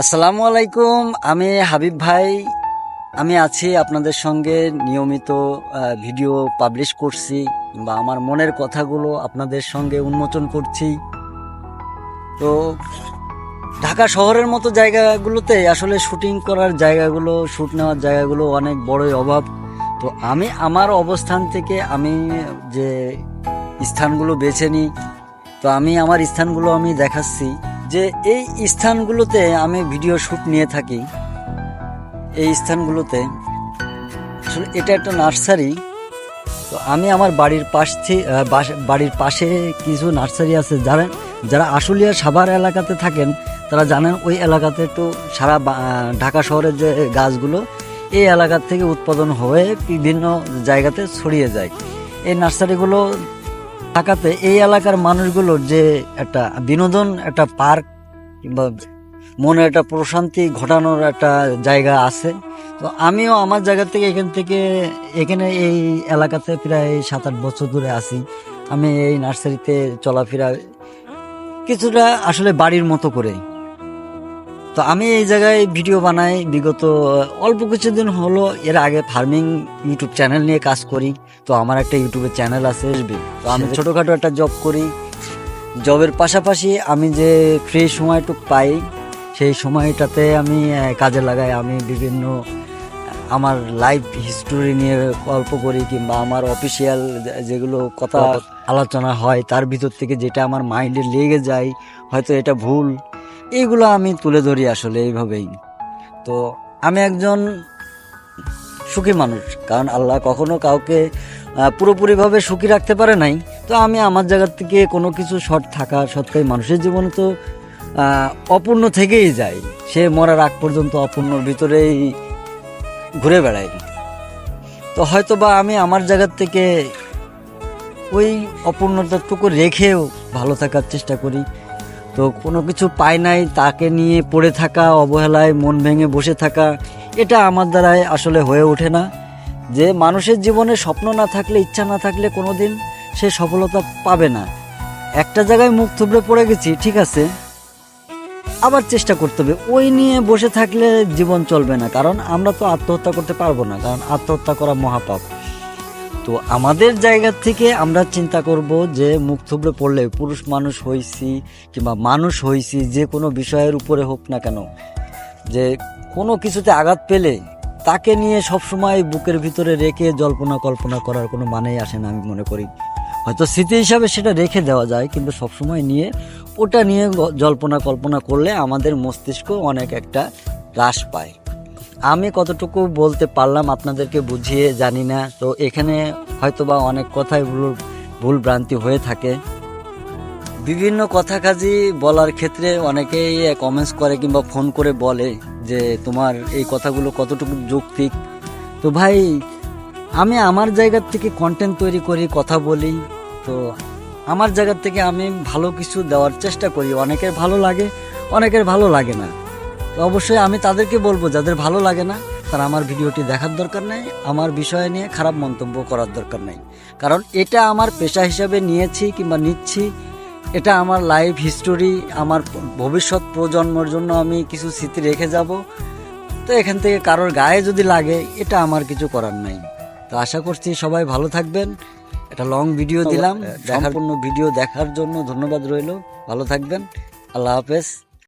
আসসালামু আলাইকুম, আমি হাবিব ভাই। আমি আছি আপনাদের সঙ্গে নিয়মিত ভিডিও পাবলিশ করছি বা আমার মনের কথাগুলো আপনাদের সঙ্গে উন্মোচন করছি। তো ঢাকা শহরের মতো জায়গাগুলোতে আসলে শুটিং করার জায়গাগুলো শ্যুট নেওয়ার জায়গাগুলো অনেক বড়ই অভাব। তো আমি, আমার অবস্থান থেকে আমি যে স্থানগুলো বেছে নিই, তো আমি, আমার স্থানগুলো আমি দেখাচ্ছি। যে এই স্থানগুলোতে আমি ভিডিও শ্যুট নিয়ে থাকি, এই স্থানগুলোতে, আসলে এটা একটা নার্সারি। তো আমি আমার বাড়ির পাশ থেকে বাড়ির পাশে কিছু নার্সারি আছে, যারা যারা আশুলিয়া সাভার এলাকাতে থাকেন, তারা জানেন ওই এলাকাতে একটু সারা ঢাকা শহরের যে গাছগুলো, এই এলাকার থেকে উৎপাদন হয়ে বিভিন্ন জায়গাতে ছড়িয়ে যায়। এই নার্সারিগুলো থাকাতে এই এলাকার মানুষগুলোর যে একটা বিনোদন, একটা পার্ক কিংবা মনে একটা প্রশান্তি ঘটানোর একটা জায়গা আছে। তো আমিও আমার জায়গা থেকে এখান থেকে, এখানে এই এলাকাতে প্রায় সাত আট বছর ধরে আছি। আমি এই নার্সারিতে চলাফেরা কিছুটা আসলে বাড়ির মতো করে তো আমি এই জায়গায় ভিডিও বানাই। বিগত অল্প কিছুদিন হলো এর আগে ফার্মিং ইউটিউব চ্যানেল নিয়ে কাজ করি। তো আমার একটা ইউটিউবের চ্যানেল আছে। তো আমি ছোটোখাটো একটা জব করি। জবের পাশাপাশি আমি যে ফ্রি সময়টুক পাই সেই সময়টাতে আমি কাজে লাগাই। আমি বিভিন্ন আমার লাইফ হিস্টোরি নিয়ে গল্প করি কিংবা আমার অফিসিয়াল যেগুলো কথা আলোচনা হয় তার ভিতর থেকে যেটা আমার মাইন্ডে লেগে যায় হয়তো এটা ভুল। এইগুলো আমি তুলে ধরি আসলে এইভাবেই। তো আমি একজন সুখী মানুষ, কারণ আল্লাহ কখনো কাউকে পুরোপুরিভাবে সুখী রাখতে পারে নাই। তো আমি আমার জায়গার থেকে কোনো কিছু শর্ট থাকা সত্ত্বেও মানুষের জীবনে তো অপূর্ণ থেকেই যায়। সে মরার আগ পর্যন্ত অপূর্ণর ভিতরেই ঘুরে বেড়ায়। তো হয়তো বা আমি আমার জায়গার থেকে ওই অপূর্ণতাটুকু রেখেও ভালো থাকার চেষ্টা করি। তো কোনো কিছু পাই নাই, তাকে নিয়ে পড়ে থাকা, অবহেলায় মন ভেঙে বসে থাকা, এটা আমার দ্বারাই আসলে হয়ে ওঠে না। যে মানুষের জীবনে স্বপ্ন না থাকলে, ইচ্ছা না থাকলে কোনোদিন সে সফলতা পাবে না। একটা জায়গায় মুখ থুবড়ে পড়ে গেছি, ঠিক আছে। আবার চেষ্টা করতে হবে। ওই নিয়ে বসে থাকলে জীবন চলবে না, কারণ আমরা তো আত্মহত্যা করতে পারব না, কারণ আত্মহত্যা করা মহাপাপ। তো আমাদের জায়গা থেকে আমরা চিন্তা করব যে মুখ থুবড়ে পড়লে পুরুষ মানুষ হইছি কিংবা মানুষ হইছি যে কোনো বিষয়ের উপরে হোক না কেন, যে কোনো কিছুতে আঘাত পেলে তাকে নিয়ে সবসময় বুকের ভিতরে রেখে জল্পনা কল্পনা করার কোনো মানেই আসে না আমি মনে করি। হয়তো স্মৃতি হিসাবে সেটা রেখে দেওয়া যায়, কিন্তু সবসময় নিয়ে ওটা নিয়ে জল্পনা কল্পনা করলে আমাদের মস্তিষ্ক অনেক একটা হ্রাস পায়। আমি কতটুকু বলতে পারলাম আপনাদেরকে বুঝিয়ে জানি না। তো এখানে হয়তোবা অনেক কথাই ভুল ভুল ভ্রান্তি হয়ে থাকে। বিভিন্ন কথা কাজী বলার ক্ষেত্রে অনেকেই কমেন্টস করে কিংবা ফোন করে বলে যে, তোমার এই কথাগুলো কতটুকু যৌক্তিক? তো ভাই, আমি আমার জায়গার থেকে কন্টেন্ট তৈরি করি, কথা বলি। তো আমার জায়গার থেকে আমি ভালো কিছু দেওয়ার চেষ্টা করি। অনেকের ভালো লাগে, অনেকের ভালো লাগে না। তো অবশ্যই আমি তাদেরকে বলব যাদের ভালো লাগে না তারা আমার ভিডিওটি দেখার দরকার নেই আমার বিষয় নিয়ে খারাপ মন্তব্য করার দরকার নেই। কারণ এটা আমার পেশা হিসাবে নিয়েছি কিংবা নিচ্ছি এটা আমার লাইফ হিস্টোরি আমার ভবিষ্যৎ প্রজন্মর জন্য আমি কিছু স্মৃতি রেখে যাব। তো এখান থেকে কারোর গায়ে যদি লাগে এটা আমার কিছু করার নাই। তো আশা করছি সবাই ভালো থাকবেন। একটা লং ভিডিও দিলাম দেখার জন্য ভিডিও দেখার জন্য ধন্যবাদ রইল। ভালো থাকবেন। আল্লাহ হাফেজ।